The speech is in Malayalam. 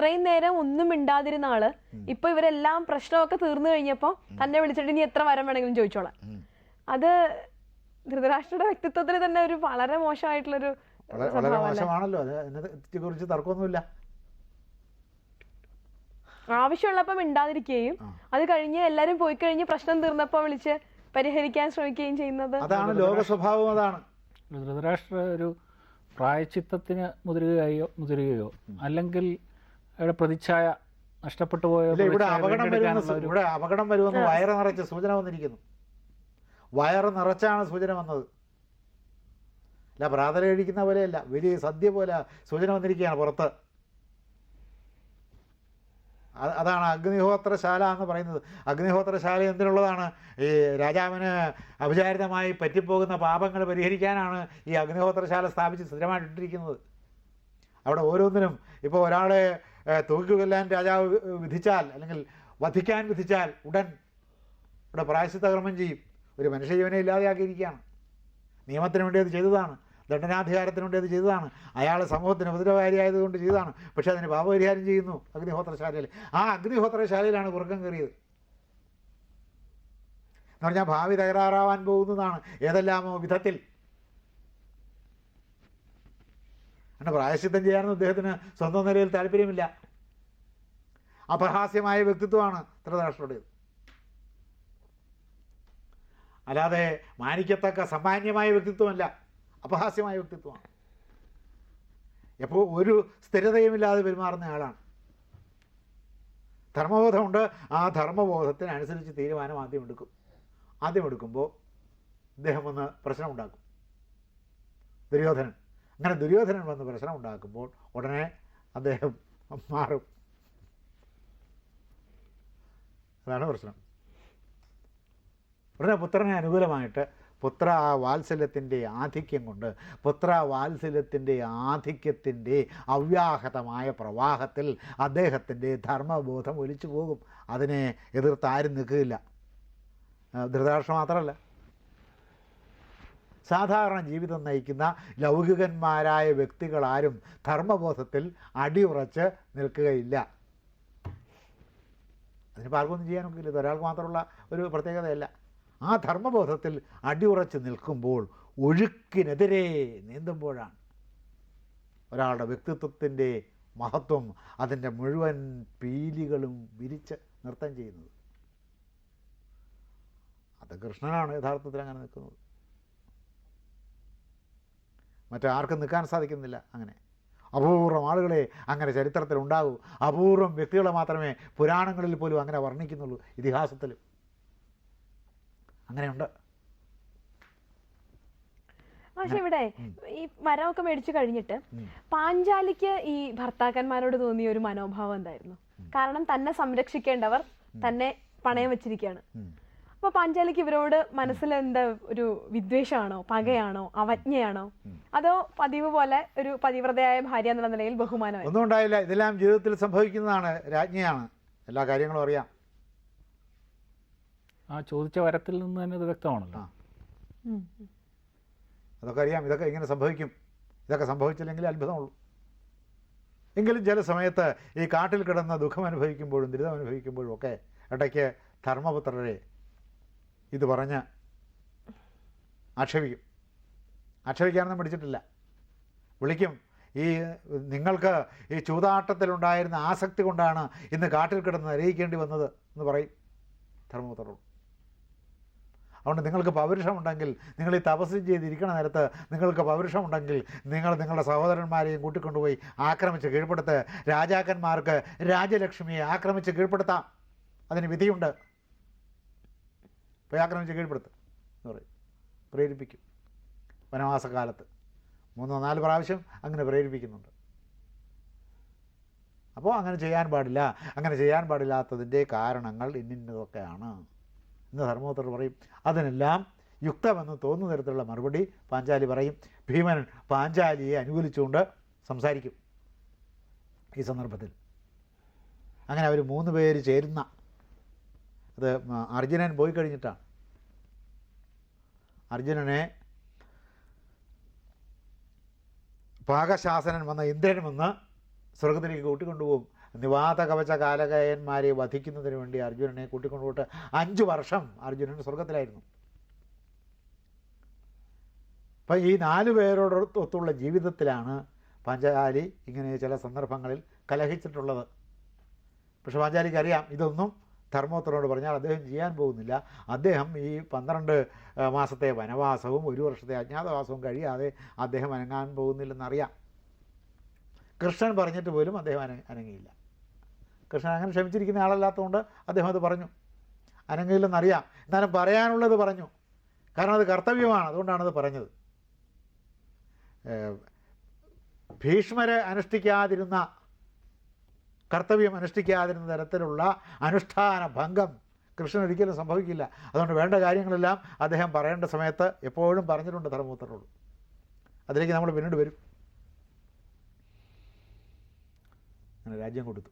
അത്രയും നേരം ഒന്നും മിണ്ടാതിരുന്ന ആൾ ഇപ്പൊ ഇവരെല്ലാം പ്രശ്നമൊക്കെ തീർന്നു കഴിഞ്ഞപ്പോ തന്നെ വിളിച്ചിട്ട് ഇനി എത്ര വരം വേണമെങ്കിലും ചോദിച്ചോളാം. അത് ധൃതരാഷ്ട്രയുടെ വ്യക്തിത്വത്തിന് തന്നെ ഒരു വളരെ മോശമായിട്ടുള്ളൊരു വളരെ മോശമാണല്ലോ. കുറിച്ച് തർക്കമൊന്നുമില്ല. ആവശ്യമുള്ളപ്പോ മിണ്ടാതിരിക്കുകയും അത് കഴിഞ്ഞ് എല്ലാരും പോയി കഴിഞ്ഞ് പ്രശ്നം തീർന്നപ്പോ വിളിച്ച് പരിഹരിക്കാൻ ശ്രമിക്കുകയും ചെയ്യുന്നത് അതാണ് ലോക സ്വഭാവം അതാണ്. ധൃതരാഷ്ട്ര ഒരു പ്രായച്ചിത്തത്തിന് മുതിരുകയോ മുതിരുകയോ അല്ലെങ്കിൽ അയാളുടെ പ്രതിച്ഛായ നഷ്ടപ്പെട്ടു പോയ ഇവിടെ അപകടം വരുമെന്ന് ഇവിടെ അപകടം വരുമെന്ന് വയറ് നിറച്ച സൂചന വന്നിരിക്കുന്നു. വയറ് നിറച്ചാണ് സൂചന വന്നത്. അല്ല പ്രാതല കഴിക്കുന്ന പോലെയല്ല. വലിയ സദ്യ പോലെ സൂചന വന്നിരിക്കുകയാണ് പുറത്ത്. അത് അതാണ് അഗ്നിഹോത്രശാല എന്ന് പറയുന്നത്. അഗ്നിഹോത്രശാല എന്തിനുള്ളതാണ്? ഈ രാജാവിന് അവിചാരിതമായി പറ്റിപ്പോകുന്ന പാപങ്ങൾ പരിഹരിക്കാനാണ് ഈ അഗ്നിഹോത്രശാല സ്ഥാപിച്ച് സ്ഥിരമായിട്ടിട്ടിരിക്കുന്നത്. അവിടെ ഓരോന്നിനും ഇപ്പോൾ ഒരാളെ തൂക്കിക്കൊല്ലാൻ രാജാവ് വിധിച്ചാൽ അല്ലെങ്കിൽ വധിക്കാൻ വിധിച്ചാൽ ഉടൻ ഇവിടെ പ്രായശ്ചിത്ത കർമ്മം ചെയ്യും. ഒരു മനുഷ്യജീവനെ ഇല്ലാതെയാക്കിയിരിക്കുകയാണ്. നിയമത്തിന് വേണ്ടി അത് ചെയ്തതാണ്. ദണ്ഡനാധികാരത്തിന് വേണ്ടി അത് ചെയ്തതാണ്. അയാൾ സമൂഹത്തിന് ഉപദ്രവകാരിയായതുകൊണ്ട് ചെയ്തതാണ്. പക്ഷേ അതിന് പാപപരിഹാരം ചെയ്യുന്നു അഗ്നിഹോത്രശാലയിൽ. ആ അഗ്നിഹോത്രശാലയിലാണ് കുറുക്കം കയറിയത്. എന്ന് പറഞ്ഞാൽ ഭാവി തകരാറാവാൻ പോകുന്നതാണ്. ഏതെല്ലാമോ വിധത്തിൽ അങ്ങനെ പ്രായശ്ചിത്തം ചെയ്യാനൊന്നും അദ്ദേഹത്തിന് സ്വന്തം നിലയിൽ താല്പര്യമില്ല. അപഹാസ്യമായ വ്യക്തിത്വമാണ് ധൃതരാഷ്ട്രയുടേത് അല്ലാതെ മാനിക്കത്തക്ക സമാന്യമായ വ്യക്തിത്വമല്ല അപഹാസ്യമായ വ്യക്തിത്വമാണ്. എപ്പോൾ ഒരു സ്ഥിരതയുമില്ലാതെ പെരുമാറുന്ന ആളാണ്. ധർമ്മബോധമുണ്ട് ആ ധർമ്മബോധത്തിനനുസരിച്ച് തീരുമാനം ആദ്യം എടുക്കും. ആദ്യം എടുക്കുമ്പോൾ ഇദ്ദേഹം ഒന്ന് പ്രശ്നമുണ്ടാക്കും. ദുര്യോധനൻ. അങ്ങനെ ദുര്യോധനൻ വന്ന് പ്രശ്നം ഉണ്ടാക്കുമ്പോൾ ഉടനെ അദ്ദേഹം മാറും. അതാണ് പ്രശ്നം. ഉടനെ പുത്രനെ അനുകൂലമായിട്ട് പുത്ര വാത്സല്യത്തിന്റെ ആധിക്യം കൊണ്ട് പുത്ര വാത്സല്യത്തിന്റെ ആധിക്യത്തിന്റെ അവ്യാഹതമായ പ്രവാഹത്തിൽ അദ്ദേഹത്തിന്റെ ധർമ്മബോധം ഒലിച്ചു പോകും. അതിനെ എതിർത്ത് ആരും നിൽക്കുകയില്ല. ധൃതാക്ഷ മാത്രമല്ല. സാധാരണ ജീവിതം നയിക്കുന്ന ലൗകികന്മാരായ വ്യക്തികളാരും ധർമ്മബോധത്തിൽ അടിയുറച്ച് നിൽക്കുകയില്ല. അതിന് ആർക്കൊന്നും ചെയ്യാനൊക്കില്ല. ഇത് ഒരാൾക്ക് മാത്രമുള്ള ഒരു പ്രത്യേകതയല്ല. ആ ധർമ്മബോധത്തിൽ അടിയുറച്ച് നിൽക്കുമ്പോൾ ഒഴുക്കിനെതിരെ നീന്തുമ്പോഴാണ് ഒരാളുടെ വ്യക്തിത്വത്തിന്റെ മഹത്വം അതിന്റെ മുഴുവൻ പീലികളും വിരിച്ച് നൃത്തം ചെയ്യുന്നത്. അത് കൃഷ്ണനാണ് യഥാർത്ഥത്തിൽ അങ്ങനെ നിൽക്കുന്നത്. മറ്റാർക്കും നിൽക്കാൻ സാധിക്കുന്നില്ല അങ്ങനെ. അപൂർവം ആളുകളെ അങ്ങനെ ചരിത്രത്തിൽ ഉണ്ടാകൂ. അപൂർവം വ്യക്തികളെ മാത്രമേ പുരാണങ്ങളിൽ പോലും അങ്ങനെ വർണിക്കുന്നുള്ളൂ ഇതിഹാസത്തിലും. അങ്ങനെയുണ്ട്. പക്ഷെ ഇവിടെ ഈ മരമൊക്കെ മേടിച്ചു കഴിഞ്ഞിട്ട് പാഞ്ചാലിക്ക് ഈ ഭർത്താക്കന്മാരോട് തോന്നിയ ഒരു മനോഭാവം എന്തായിരുന്നു? കാരണം തന്നെ സംരക്ഷിക്കേണ്ടവർ തന്നെ പണയം വെച്ചിരിക്കുകയാണ്. അപ്പൊ പാഞ്ചാലിക്ക് ഇവരോട് മനസ്സിൽ എന്താ ഒരു വിദ്വേഷമാണോ പകയാണോ അവജ്ഞയാണോ? അതോ പതിവ് പോലെ ഒരു പതിവ്രതയായ ഭാര്യ എന്നുള്ള നിലയിൽ ബഹുമാനമായി? ഒന്നും ഉണ്ടായില്ല. ഇതെല്ലാം ജീവിതത്തിൽ സംഭവിക്കുന്നതാണ്. രാജ്ഞിയാണ്. എല്ലാ കാര്യങ്ങളും അറിയാം. ആ ചോദിച്ച വരത്തിൽ നിന്ന് തന്നെ അത് വ്യക്തമാണല്ലോ. അതൊക്കെ അറിയാം. ഇതൊക്കെ ഇങ്ങനെ സംഭവിക്കും. ഇതൊക്കെ സംഭവിച്ചില്ലെങ്കിൽ അത്ഭുതമുള്ളൂ. എങ്കിലും ചില സമയത്ത് ഈ കാട്ടിൽ കിടന്ന ദുഃഖം അനുഭവിക്കുമ്പോഴും ദുരിതം അനുഭവിക്കുമ്പോഴും ഒക്കെ ഇടയ്ക്ക് ധർമ്മപുത്രരെ ഇത് പറഞ്ഞ് ആക്ഷേപിക്കും. ആക്ഷേപിക്കാനൊന്നും പിടിച്ചിട്ടില്ല. വിളിക്കും. ഈ നിങ്ങൾക്ക് ഈ ചൂതാട്ടത്തിലുണ്ടായിരുന്ന ആസക്തി കൊണ്ടാണ് ഇന്ന് കാട്ടിൽ കിടന്ന് അറിയിക്കേണ്ടി വന്നത് എന്ന് പറയും ധർമ്മപുത്രരോട് അതുകൊണ്ട് നിങ്ങൾക്ക് പൗരുഷമുണ്ടെങ്കിൽ നിങ്ങൾ ഈ തപസ് ചെയ്തിരിക്കണ നേരത്ത് നിങ്ങൾക്ക് പൗരുഷമുണ്ടെങ്കിൽ നിങ്ങൾ നിങ്ങളുടെ സഹോദരന്മാരെയും കൂട്ടിക്കൊണ്ടുപോയി ആക്രമിച്ച് കീഴ്പ്പെടുത്ത് രാജാക്കന്മാർക്ക് രാജലക്ഷ്മിയെ ആക്രമിച്ച് കീഴ്പ്പെടുത്താം. അതിന് വിധിയുണ്ട്. പോയി ആക്രമിച്ച് കീഴ്പ്പെടുത്തും എന്ന് പറയും. പ്രേരിപ്പിക്കും. വനവാസകാലത്ത് മൂന്നോ നാല് പ്രാവശ്യം അങ്ങനെ പ്രേരിപ്പിക്കുന്നുണ്ട്. അപ്പോൾ അങ്ങനെ ചെയ്യാൻ പാടില്ല. അങ്ങനെ ചെയ്യാൻ പാടില്ലാത്തതിന്റെ കാരണങ്ങൾ ഇന്നിന്നതൊക്കെയാണ്. ഇന്ന് ധർമ്മപുത്രർ പറയും അതിനെല്ലാം യുക്തമെന്ന് തോന്നുന്ന തരത്തിലുള്ള മറുപടി പാഞ്ചാലി പറയും. ഭീമൻ പാഞ്ചാലിയെ അനുകൂലിച്ചുകൊണ്ട് സംസാരിക്കും ഈ സന്ദർഭത്തിൽ. അങ്ങനെ അവർ മൂന്ന് പേര് ചേരുന്ന അത് അർജുനൻ പോയി കഴിഞ്ഞിട്ടാണ്. അർജുനനെ പാകശാസനൻ വന്ന ഇന്ദ്രൻ വന്ന് സ്വർഗത്തിലേക്ക് കൂട്ടിക്കൊണ്ടുപോകും. നിവാത കവച കാലകയന്മാരെ വധിക്കുന്നതിന് വേണ്ടി അർജുനനെ കൂട്ടിക്കൊണ്ടുപോയിട്ട് അഞ്ച് വർഷം അർജുനൻ സ്വർഗത്തിലായിരുന്നു. അപ്പം ഈ നാല് പേരോടൊത്തുള്ള ജീവിതത്തിലാണ് പഞ്ചാലി ഇങ്ങനെ ചില സന്ദർഭങ്ങളിൽ കലഹിച്ചിട്ടുള്ളത്. പക്ഷെ പാഞ്ചാലിക്ക് അറിയാം ഇതൊന്നും ധർമ്മോത്തരനോട് പറഞ്ഞാൽ അദ്ദേഹം ചെയ്യാൻ പോകുന്നില്ല. അദ്ദേഹം ഈ പന്ത്രണ്ട് മാസത്തെ വനവാസവും ഒരു വർഷത്തെ അജ്ഞാതവാസവും കഴിയാതെ അദ്ദേഹം അനങ്ങാൻ പോകുന്നില്ലെന്നറിയാം. കൃഷ്ണൻ പറഞ്ഞിട്ട് പോലും അദ്ദേഹം അന അനങ്ങിയില്ല. കൃഷ്ണൻ അങ്ങനെ ക്ഷമിച്ചിരിക്കുന്ന ആളല്ലാത്തതുകൊണ്ട് അദ്ദേഹം അത് പറഞ്ഞു. അനങ്ങിയില്ലെന്നറിയാം. എന്നാലും പറയാനുള്ളത് പറഞ്ഞു. കാരണം അത് കർത്തവ്യമാണ്. അതുകൊണ്ടാണത് പറഞ്ഞത്. ഭീഷ്മരെ അനുഷ്ഠിക്കാതിരുന്ന കർത്തവ്യം അനുഷ്ഠിക്കാതിരുന്ന തരത്തിലുള്ള അനുഷ്ഠാന ഭംഗം കൃഷ്ണൻ ഒരിക്കലും സംഭവിക്കില്ല. അതുകൊണ്ട് വേണ്ട കാര്യങ്ങളെല്ലാം അദ്ദേഹം പറയേണ്ട സമയത്ത് എപ്പോഴും പറഞ്ഞിട്ടുണ്ട് ധർമ്മപുത്രനോട്. അതിലേക്ക് നമ്മൾ പിന്നീട് വരും. അങ്ങനെ രാജ്യം കൊടുത്തു.